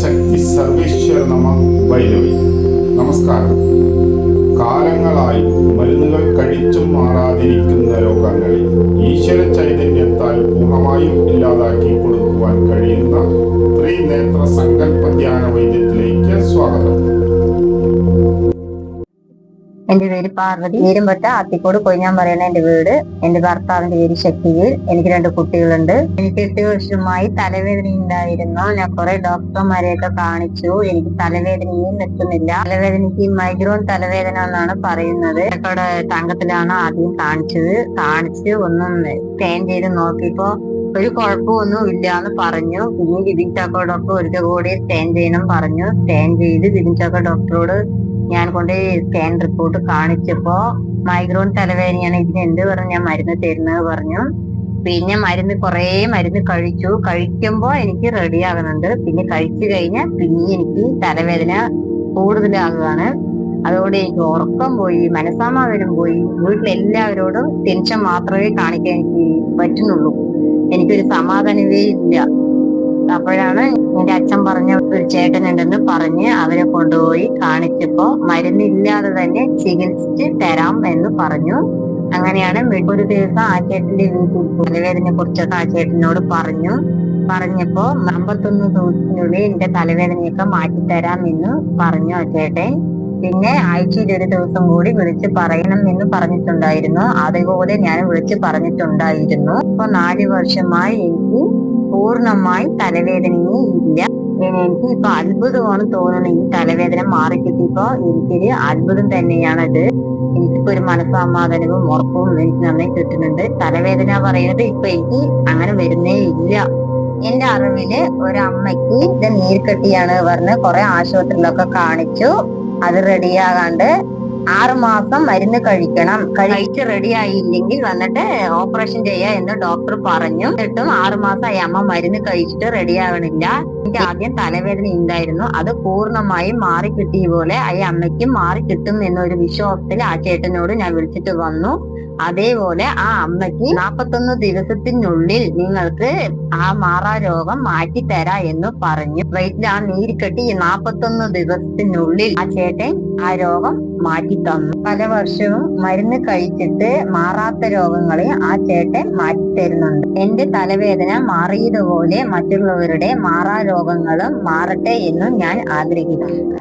സർവശക്തി സർവേശ്വര നമ ഭൈരവി നമസ്കാരം. കാലങ്ങളായി മരുന്നുകൾ കഴിച്ചും മാറാതിരിക്കുന്ന രോഗങ്ങളിൽ ഈശ്വര ചൈതന്യത്താൽ പൂർണമായും ഇല്ലാതാക്കി കൊടുക്കുവാൻ കഴിയുന്ന ത്രിനേത്ര സങ്കല്പ ധ്യാന വൈദ്യത്തിലേക്ക് സ്വാഗതം. എന്റെ പേര് പാർവതി. വീരുമ്പറ്റ ആത്തിക്കോട് കൊഴിഞ്ഞാൻ പറയുന്ന എന്റെ വീട്. എന്റെ ഭർത്താവിന്റെ പേര് ശക്തിയിൽ എനിക്ക് രണ്ട് കുട്ടികളുണ്ട്. എനിക്ക് എട്ട് വർഷമായി തലവേദന ഉണ്ടായിരുന്നു ഞാൻ കുറെ ഡോക്ടർമാരെയൊക്കെ കാണിച്ചു. എനിക്ക് തലവേദനയും നിൽക്കുന്നില്ല തലവേദനയ്ക്ക് മൈഗ്രോൺ തലവേദന എന്നാണ് പറയുന്നത്. അവിടെ തങ്കത്തിലാണ് ആദ്യം കാണിച്ചത്. കാണിച്ച് ഒന്നും സ്കാൻ ചെയ്ത് നോക്കിയപ്പോ ഒരു കുഴപ്പമൊന്നും ഇല്ല എന്ന് പറഞ്ഞു. പിന്നെ ബിബിൻ ചാക്കോ ഡോക്ടർ ഒരിക്കൽ കൂടി സ്കാൻ ചെയ്യണം പറഞ്ഞു. സ്കാൻ ചെയ്ത് ബിബിൻ ചാക്കോ ഡോക്ടറോട് ഞാൻ കൊണ്ട് സ്കാൻ റിപ്പോർട്ട് കാണിച്ചപ്പോ മൈഗ്രോൺ തലവേദനയാണ് ഇതിന് എന്ത് പറഞ്ഞു? ഞാൻ മരുന്ന് തരുന്നത് പറഞ്ഞു. പിന്നെ മരുന്ന് കുറേ മരുന്ന് കഴിച്ചു. കഴിക്കുമ്പോൾ എനിക്ക് റെഡി ആകുന്നുണ്ട്. പിന്നെ കഴിച്ചു കഴിഞ്ഞാൽ പിന്നെ എനിക്ക് തലവേദന കൂടുതലാകുകയാണ്. അതുകൊണ്ട് എനിക്ക് ഉറക്കം പോയി മനസ്സമാധാനം പോയി. വീട്ടിലെല്ലാവരോടും ടെൻഷൻ മാത്രമേ കാണിക്കാൻ എനിക്ക് പറ്റുന്നുള്ളൂ. എനിക്കൊരു സമാധാനമേ ഇല്ല. അപ്പോഴാണ് എന്റെ അച്ഛൻ പറഞ്ഞ ഒരു ചേട്ടനുണ്ടെന്ന് പറഞ്ഞ് അവരെ കൊണ്ടുപോയി കാണിച്ചപ്പോ മരുന്നില്ലാതെ തന്നെ ചികിത്സിച്ച് തരാം എന്ന് പറഞ്ഞു. അങ്ങനെയാണ് ഒരു ദിവസം ആ ചേട്ടന്റെ വീട്ടിൽ തലവേദനയെ കുറിച്ചൊക്കെ ആ ചേട്ടനോട് പറഞ്ഞു. പറഞ്ഞപ്പോ അമ്പത്തൊന്ന് ദിവസത്തിനുള്ളിൽ എന്റെ തലവേദനയൊക്കെ മാറ്റിത്തരാം എന്ന് പറഞ്ഞു ആ ചേട്ടൻ. പിന്നെ ആഴ്ചയിൽ ഒരു ദിവസം കൂടി വിളിച്ച് പറയണം എന്ന് പറഞ്ഞിട്ടുണ്ടായിരുന്നു. അതേപോലെ ഞാൻ വിളിച്ച് പറഞ്ഞിട്ടുണ്ടായിരുന്നു. ഇപ്പൊ നാല് വർഷമായി എനിക്ക് പൂർണമായി തലവേദനയേ ഇല്ല. എനിക്ക് ഇപ്പൊ അത്ഭുതമാണ് തോന്നുന്നത്. ഈ തലവേദന മാറിക്കിട്ടിപ്പോ എനിക്കൊരു അത്ഭുതം തന്നെയാണത് എനിക്കിപ്പോ ഒരു മനസ്സമാധാനവും ഉറപ്പും എനിക്ക് നന്നായി കിട്ടുന്നുണ്ട്. തലവേദന പറയുന്നത് ഇപ്പൊ എനിക്ക് അങ്ങനെ വരുന്നേ ഇല്ല. എന്റെ അറിവിൽ ഒരമ്മയ്ക്ക് ഇത് നീർക്കെട്ടിയാണ് പറഞ്ഞ് കുറെ ആശുപത്രിയിലൊക്കെ കാണിച്ചു. അത് റെഡിയാകാണ്ട് ആറ് മാസം മരുന്ന് കഴിക്കണം. കഴിച്ച് റെഡി ആയില്ലെങ്കിൽ വന്നിട്ട് ഓപ്പറേഷൻ ചെയ്യാ എന്ന് ഡോക്ടർ പറഞ്ഞു. എന്നിട്ടും ആറ് മാസമായി അമ്മ മരുന്ന് കഴിച്ചിട്ട് റെഡി ആവണില്ല. എനിക്ക് ആദ്യം തലവേദന ഉണ്ടായിരുന്നു. അത് പൂർണമായും മാറി കിട്ടിയ പോലെ ഈ അമ്മയ്ക്കും മാറി കിട്ടും എന്നൊരു വിശ്വാസത്തിൽ ആ ചേട്ടനോട് ഞാൻ വിളിച്ചിട്ട് വന്നു. അതേപോലെ ആ അമ്മയ്ക്ക് നാപ്പത്തൊന്ന് ദിവസത്തിനുള്ളിൽ നിങ്ങൾക്ക് ആ മാറാ രോഗം മാറ്റി തരാ എന്ന് പറഞ്ഞു. വയറ്റിൽ ആ നീര് കെട്ടി നാപ്പത്തൊന്ന് ദിവസത്തിനുള്ളിൽ ആ ചേട്ടൻ ആ രോഗം മാറ്റി തന്നു പല വർഷവും മരുന്ന് കഴിച്ചിട്ട് മാറാത്ത രോഗങ്ങളെ ആ ചേട്ടൻ മാറ്റി തരുന്നുണ്ട് എന്റെ തലവേദന മാറിയതുപോലെ മറ്റുള്ളവരുടെ മാറാ രോഗങ്ങളും മാറട്ടെ എന്നും ഞാൻ ആഗ്രഹിക്കുന്നു.